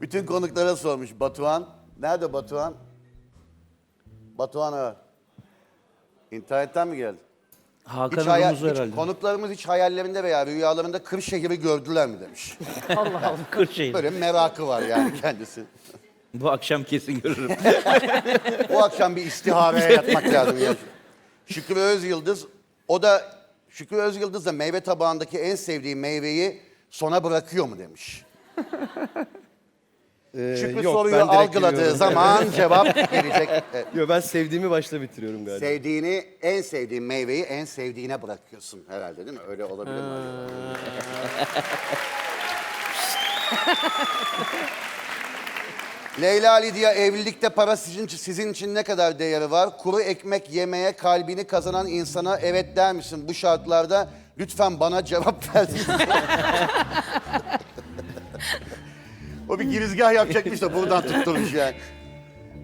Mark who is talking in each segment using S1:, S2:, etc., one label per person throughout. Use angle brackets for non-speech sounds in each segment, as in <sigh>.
S1: Bütün konuklara sormuş Batuhan. Nerede Batuhan? Batuhan Ağa. İnternetten mi geldi?
S2: Hakan
S1: Hiç hayal- hiç-
S2: herhalde.
S1: konuklarımız hiç hayallerinde veya rüyalarında Kırşehir'i gördüler mi demiş. <laughs>
S2: Allah Allah. Kırşehir.
S1: Böyle merakı var yani kendisi.
S2: Bu akşam kesin görürüm. <laughs>
S1: Bu akşam bir istihareye yatmak lazım. Ya. Şükrü Özyıldız, o da Şükrü Özyıldız da meyve tabağındaki en sevdiği meyveyi sona bırakıyor mu demiş.
S3: Ee,
S1: Şükrü
S3: yok,
S1: soruyu
S3: ben direkt
S1: algıladığı
S3: giriyorum.
S1: zaman <laughs> cevap gelecek. Evet.
S3: Yok ben sevdiğimi başta bitiriyorum galiba.
S1: Sevdiğini, en sevdiğin meyveyi en sevdiğine bırakıyorsun herhalde değil mi? Öyle olabilir mi? <laughs> Leyla Lidya evlilikte para sizin, sizin için ne kadar değeri var? Kuru ekmek yemeye kalbini kazanan insana evet der misin? Bu şartlarda lütfen bana cevap ver. <laughs> o bir girizgah yapacakmış da buradan tutturmuş yani.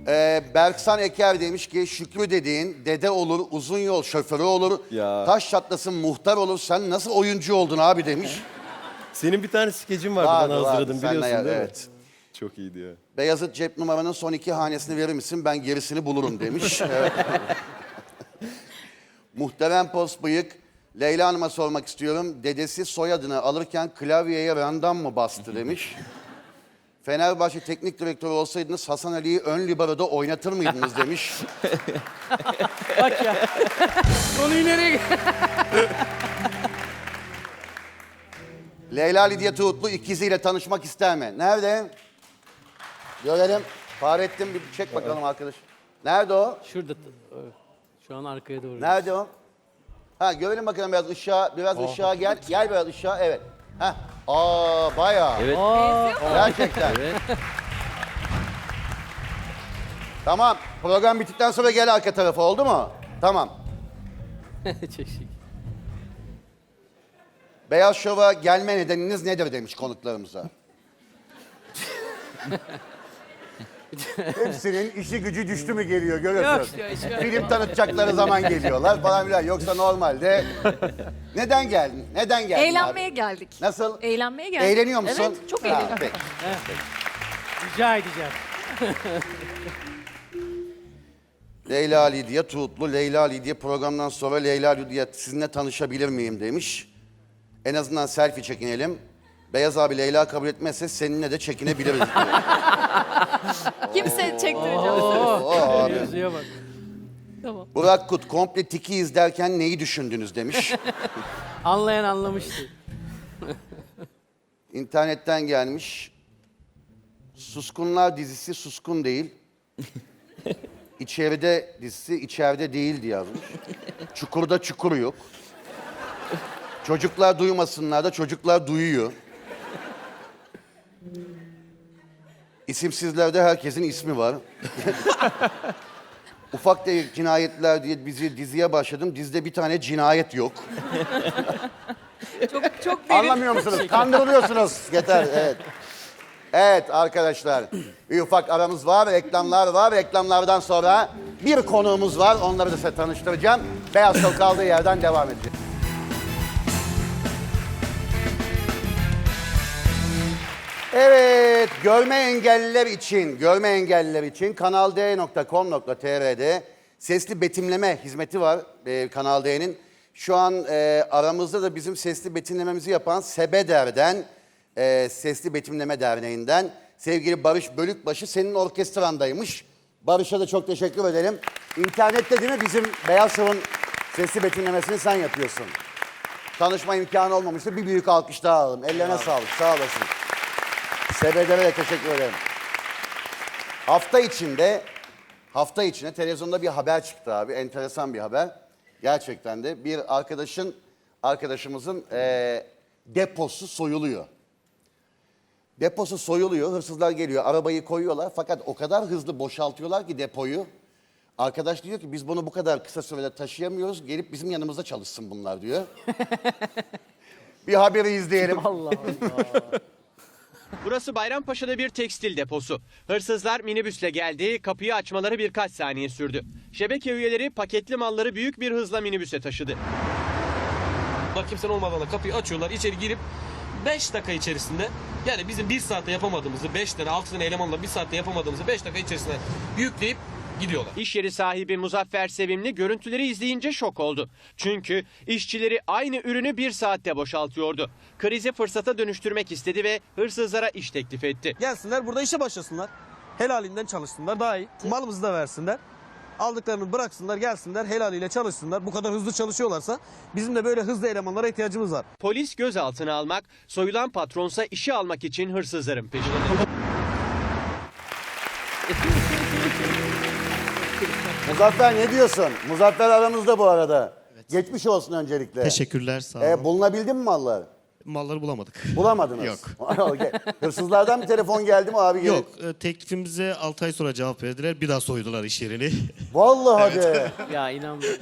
S1: Ee, Berksan Eker demiş ki Şükrü dediğin dede olur, uzun yol şoförü olur,
S3: Ya.
S1: taş çatlasın muhtar olur. Sen nasıl oyuncu oldun abi demiş.
S3: Senin bir tane skecin vardı
S1: Vardı,
S3: bana
S1: vardı.
S3: hazırladın biliyorsun
S1: ya-
S3: değil mi?
S1: evet.
S3: Çok iyiydi ya.
S1: Beyazıt cep numaranın son iki hanesini verir misin? Ben gerisini bulurum demiş. <laughs> Evet. Muhterem Post Bıyık, Leyla Hanım'a sormak istiyorum. Dedesi soyadını alırken klavyeye randam mı bastı demiş. Fenerbahçe teknik direktörü olsaydınız Hasan Ali'yi ön libero'da oynatır mıydınız demiş. <laughs>
S4: Bak ya. <laughs> Konuyu nereye
S1: Leyla Lidya Tuğutlu ikiziyle tanışmak ister mi? Nerede? Görelim. Fahrettin bir çek bakalım arkadaş. Nerede o?
S4: Şurada. evet. Şu an arkaya doğru.
S1: Nerede o? Ha görelim bakalım biraz ışığa, biraz ışığa gel. Gel biraz ışığa, evet. Ha. Aa bayağı.
S2: Evet.
S1: Gerçekten.
S2: Evet.
S1: Tamam. Program bittikten sonra gel arka tarafa oldu mu? Tamam. <laughs>
S4: Çok şık.
S1: Beyaz Şov'a gelme nedeniniz nedir demiş konuklarımıza. <laughs> <laughs> Hepsinin işi gücü düştü mü geliyor görüyorsunuz.
S4: Yok.
S1: Film tanıtacakları zaman geliyorlar falan filan. Yoksa normalde neden geldin? Neden geldin
S5: Eğlenmeye
S1: abi?
S5: geldik.
S1: Nasıl?
S5: Eğlenmeye geldik.
S1: Eğleniyor musun?
S5: Evet, çok
S1: Ha,
S5: eğleniyorum.
S1: peki.
S4: Rica edeceğim. <laughs>
S1: Leyla Lidya Tuğutlu, Leyla Lidya programdan sonra Leyla Lidya sizinle tanışabilir miyim demiş. En azından selfie çekinelim. Beyaz abi Leyla kabul etmezse seninle de çekinebiliriz. <laughs>
S5: Kimse çektireceğim.
S1: Oo, abi.
S4: Yazıya bak.
S5: Tamam.
S1: Burak Kut komple tiki izlerken neyi düşündünüz demiş. <laughs>
S4: Anlayan anlamıştı. <laughs>
S1: İnternetten gelmiş. Suskunlar dizisi suskun değil. İçeride dizisi içeride değildi yazmış. Çukurda çukur yok. Çocuklar duymasınlar da çocuklar duyuyor. İsimsizlerde herkesin ismi var. <laughs> Ufak değil cinayetler diye bizi diziye başladım. Dizide bir tane cinayet yok. <laughs>
S5: Çok çok derin.
S1: Anlamıyor musunuz? Kandırılıyorsunuz. Yeter, evet. Evet arkadaşlar, bir ufak aramız var, reklamlar var. Reklamlardan sonra bir konuğumuz var. Onları da size tanıştıracağım. Beyaz Show kaldığı yerden devam edecek. Evet, görme engelliler için, görme engelliler için Kanal D.com.tr'de sesli betimleme hizmeti var e, Kanal D'nin. Şu an e, aramızda da bizim sesli betimlememizi yapan Sebeder'den, e, Sesli Betimleme Derneği'nden sevgili Barış Bölükbaşı senin orkestrandaymış. Barış'a da çok teşekkür edelim. İnternette değil mi bizim Beyaz Show'un sesli betimlemesini sen yapıyorsun. Tanışma imkanı olmamıştı. Bir büyük alkış daha alalım. Ellerine sağlık. Sağ olasın. Sebedere de teşekkür ederim. Hafta içinde, hafta içinde televizyonda bir haber çıktı abi. Enteresan bir haber. Gerçekten de bir arkadaşın, arkadaşımızın eee, deposu soyuluyor. Deposu soyuluyor, hırsızlar geliyor, arabayı koyuyorlar. Fakat o kadar hızlı boşaltıyorlar ki depoyu. Arkadaş diyor ki biz bunu bu kadar kısa sürede taşıyamıyoruz. Gelip bizim yanımızda çalışsın bunlar diyor. <laughs> bir haberi izleyelim.
S4: Allah Allah.
S6: Burası Bayrampaşa'da bir tekstil deposu. Hırsızlar minibüsle geldi, kapıyı açmaları birkaç saniye sürdü. Şebeke üyeleri paketli malları büyük bir hızla minibüse taşıdı.
S7: Bak kimsen olmadan da kapıyı açıyorlar. içeri girip 5 dakika içerisinde
S5: Yani bizim bir saatte yapamadığımızı 5 tane 6 tane elemanla bir saatte yapamadığımızı 5 dakika içerisinde yükleyip gidiyorlar.
S6: İş yeri sahibi Muzaffer Sevimli görüntüleri izleyince şok oldu. Çünkü işçileri aynı ürünü bir saatte boşaltıyordu. Krizi fırsata dönüştürmek istedi ve hırsızlara iş teklif etti.
S7: Gelsinler burada işe başlasınlar. Helalinden çalışsınlar daha iyi. Malımızı da versinler. Aldıklarını bıraksınlar gelsinler helaliyle çalışsınlar. Bu kadar hızlı çalışıyorlarsa bizim de böyle hızlı elemanlara ihtiyacımız var.
S6: Polis gözaltına almak, soyulan patronsa işe almak için hırsızların peşinde.
S1: Muzaffer ne diyorsun? Muzaffer aramızda bu arada. Geçmiş olsun öncelikle.
S8: Teşekkürler sağ olun.
S1: Ee, bulunabildin mi mallar?
S8: Malları bulamadık.
S1: Bulamadınız.
S8: Yok. <laughs>
S1: Okey. Hırsızlardan bir telefon geldi mi abi?
S8: Yok e, teklifimize 6 ay sonra cevap verdiler. Bir daha soydular iş yerini. <laughs>
S1: Vallahi de. <laughs>
S4: Ya inanmıyorum.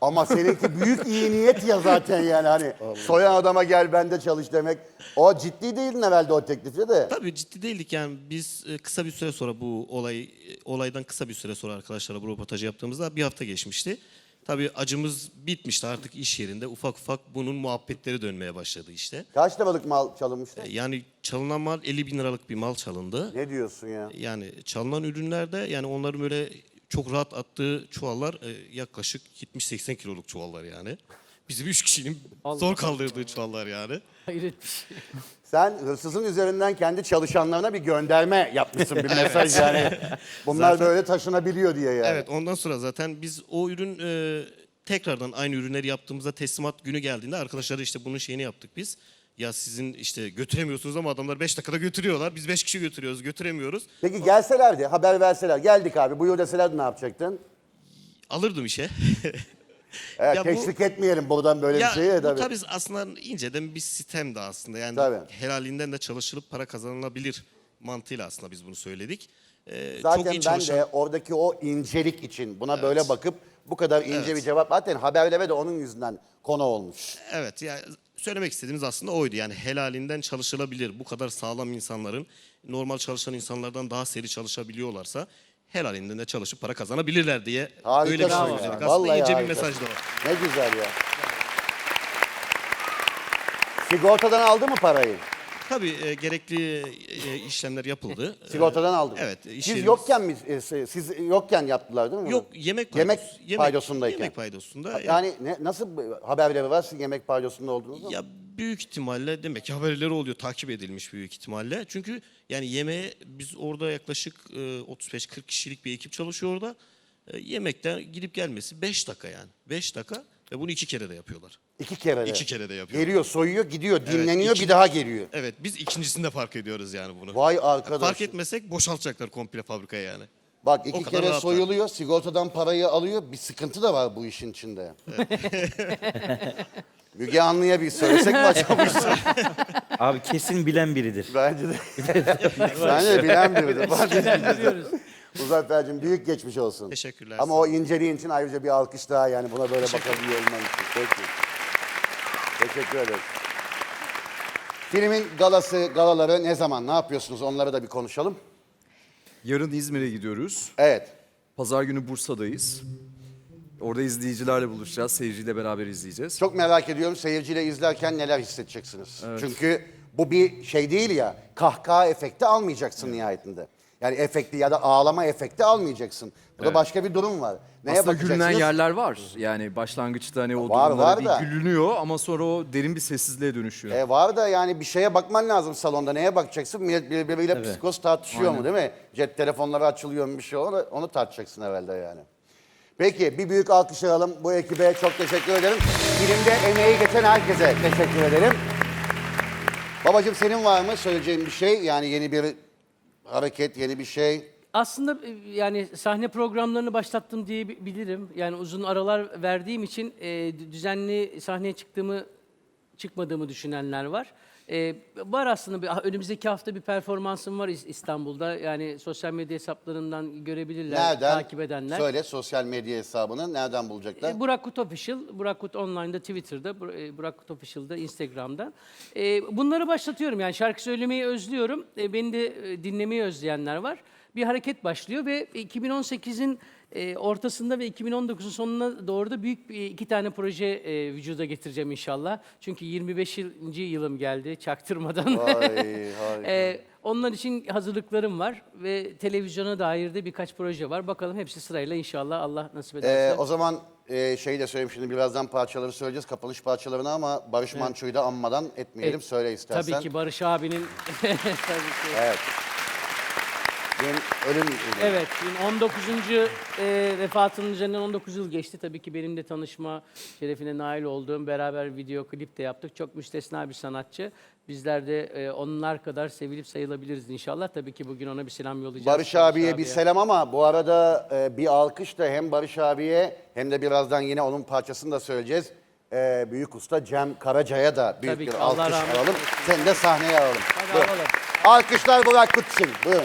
S1: Ama seninki büyük iyi niyet ya zaten yani hani soyan adama gel bende çalış demek. O ciddi değildin herhalde o teklifte de.
S8: Tabii ciddi değildik yani biz e, kısa bir süre sonra bu olay e, olaydan kısa bir süre sonra arkadaşlarla bu röportajı yaptığımızda bir hafta geçmişti. Tabii acımız bitmişti artık iş yerinde ufak ufak bunun muhabbetleri dönmeye başladı işte.
S1: Kaç liralık mal çalınmıştı?
S8: E, Yani çalınan mal 50 bin liralık bir mal çalındı.
S1: Ne diyorsun ya?
S8: Yani çalınan ürünlerde yani onların böyle çok rahat attığı çuvallar e, yaklaşık 70-80 kiloluk çuvallar yani. Bizim üç kişinin zor kaldırdığı çuvallar yani.
S4: Hayret bir şey.
S1: Sen hırsızın üzerinden kendi çalışanlarına bir gönderme yapmışsın bir mesaj yani. <laughs> Bunlar böyle taşınabiliyor diye yani.
S8: Evet ondan sonra zaten biz o ürün e, tekrardan aynı ürünleri yaptığımızda teslimat günü geldiğinde arkadaşlara işte bunun şeyini yaptık biz. Ya sizin işte götüremiyorsunuz ama adamlar 5 dakikada götürüyorlar. Biz 5 kişi götürüyoruz, götüremiyoruz.
S1: Peki gelselerdi haber verseler geldik abi buyur deseler ne yapacaktın?
S8: Alırdım işe. <laughs>
S1: Evet,
S8: Ya bu-
S1: teşvik etmeyelim buradan böyle
S8: ya
S1: bir şeye
S8: bu
S1: tabii.
S8: tabii aslında inceden bir sistem de aslında. Yani
S1: Tabii.
S8: helalinden de çalışılıp para kazanılabilir mantığıyla aslında biz bunu söyledik. Ee,
S1: Zaten
S8: çok iyi
S1: ben
S8: çalışan...
S1: de oradaki o incelik için buna böyle bakıp bu kadar ince bir cevap zaten haberlere de onun yüzünden konu olmuş.
S8: Evet yani söylemek istediğimiz aslında oydu. Yani helalinden çalışılabilir. Bu kadar sağlam insanların normal çalışan insanlardan daha seri çalışabiliyorlarsa helalinden de çalışıp para kazanabilirler diye
S1: Harikasın
S8: öyle bir şey
S1: ya.
S8: söyledik. Aslında
S1: Vallahi
S8: ince bir mesaj da var.
S1: Ne güzel ya. Sigortadan aldı mı parayı?
S8: Tabii e, gerekli e, işlemler yapıldı. <laughs>
S1: Sigortadan aldı.
S8: Evet. iş
S1: Siz
S8: yerimiz-
S1: yokken mi? e, Siz yokken yaptılar değil mi? bunu?
S8: Yok yemek
S1: Yemek
S8: paydos-
S1: paydosundayken.
S8: Yemek paydosunda.
S1: Yani ne, nasıl haberleri var sizin yemek paydosunda olduğunuz
S8: Ya büyük ihtimalle demek ki haberleri oluyor takip edilmiş büyük ihtimalle. Çünkü yani yemeğe biz orada yaklaşık e, 35-40 kişilik bir ekip çalışıyor orada. E, yemekten gidip gelmesi 5 dakika yani. 5 dakika ve bunu iki kere de yapıyorlar.
S1: İki kere de.
S8: İki kere de yapıyor.
S1: Geliyor, soyuyor, gidiyor, dinleniyor,
S8: iki-
S1: bir daha geliyor.
S8: Evet biz ikincisinde fark ediyoruz yani bunu.
S1: Vay arkadaş.
S8: Fark etmesek boşaltacaklar komple fabrikaya yani.
S1: Bak iki kere
S8: rahatlar.
S1: soyuluyor, sigortadan parayı alıyor. Bir sıkıntı da var bu işin içinde. <laughs> Müge Anlı'ya bir söylesek mi acaba? <laughs>
S2: Abi kesin bilen biridir.
S1: Bence de. <laughs> Bence de bilen biridir. <laughs> Muzaffer'cim büyük geçmiş olsun.
S8: Teşekkürler,
S1: Ama o inceliğin için ayrıca bir alkış daha yani buna böyle bakabiliyor olman için. Peki. Teşekkür ederiz. Filmin galası, galaları ne zaman, ne yapıyorsunuz onları da bir konuşalım.
S9: Yarın İzmir'e gidiyoruz.
S1: Evet.
S9: Pazar günü Bursa'dayız. Orada izleyicilerle buluşacağız. Seyirciyle beraber izleyeceğiz.
S1: Çok merak ediyorum seyirciyle izlerken neler hissedeceksiniz. Çünkü bu bir şey değil ya, kahkaha efekti almayacaksın nihayetinde. Yani efekti ya da ağlama efekti almayacaksın. Burada başka bir durum var. Neye
S9: Aslında gülünen
S1: bakacaksınız?
S9: yerler var. Yani başlangıçta hani o
S1: Var,
S9: durumlara
S1: var
S9: bir
S1: da.
S9: gülünüyor ama sonra o derin bir sessizliğe dönüşüyor.
S1: E var da yani bir şeye bakman lazım salonda. Neye bakacaksın? Millet birbiriyle psikoz tartışıyor mu değil mi? Cep telefonları açılıyor mu bir şey onu, onu tartışacaksın evvelde yani. Peki bir büyük alkış alalım bu ekibe. Çok teşekkür ederim. Filmde emeği geçen herkese teşekkür ederim. Babacığım senin var mı söyleyeceğin bir şey? Yani yeni bir hareket, yeni bir şey.
S4: Aslında e, yani sahne programlarını başlattım diyebilirim. Yani uzun aralar verdiğim için e, düzenli sahneye çıktığımı çıkmadığımı düşünenler var. E, var aslında bir, önümüzdeki hafta bir performansım var İs- İstanbul'da. Yani sosyal medya hesaplarından görebilirler,
S1: Nereden?
S4: takip edenler.
S1: Söyle sosyal medya hesabını nereden bulacaklar?
S4: E, Burak Kut Official, Burak Kut Online'da, Twitter'da, e, Burak Kut Official'da, Instagram'da. E, bunları başlatıyorum yani şarkı söylemeyi özlüyorum. E, beni de e, dinlemeyi özleyenler var. Bir hareket başlıyor ve 2018'in E, ortasında ve 2019'un sonuna doğru da büyük bir, iki tane proje e, vücuda getireceğim inşallah. Çünkü 25. yılım geldi çaktırmadan.
S1: Vay <laughs> harika.
S4: E, onlar için hazırlıklarım var ve televizyona dair de birkaç proje var. Bakalım hepsi sırayla inşallah Allah nasip ederse.
S1: Ee, o zaman e, şeyi de söyleyeyim şimdi birazdan parçaları söyleyeceğiz. Kapanış parçalarını ama Barış Manço'yu da anmadan etmeyelim.
S4: Evet.
S1: Söyle istersen.
S4: Tabii ki Barış abinin <laughs> tabii ki.
S1: Evet. Benim ölüm
S4: Evet, şimdi 19. e, vefatının üzerinden 19 yıl geçti. Tabii ki benim de tanışma şerefine nail olduğum, beraber video klip de yaptık. Çok müstesna bir sanatçı. Bizler de e, onlar kadar sevilip sayılabiliriz inşallah. Tabii ki bugün ona bir selam yollayacağız.
S1: Barış abiye bir selam ama bu arada e, bir alkış da hem Barış abiye hem de birazdan yine onun parçasını da söyleyeceğiz. E, büyük usta Cem Karaca'ya da büyük
S4: Tabii
S1: bir
S4: ki, Allah
S1: alkış
S4: rahmet
S1: alalım.
S4: eylesin.
S1: Seni de sahneye alalım.
S4: Hadi
S1: Buyurun.
S4: alalım.
S1: Alkışlar Burak Kutçin. Buyurun.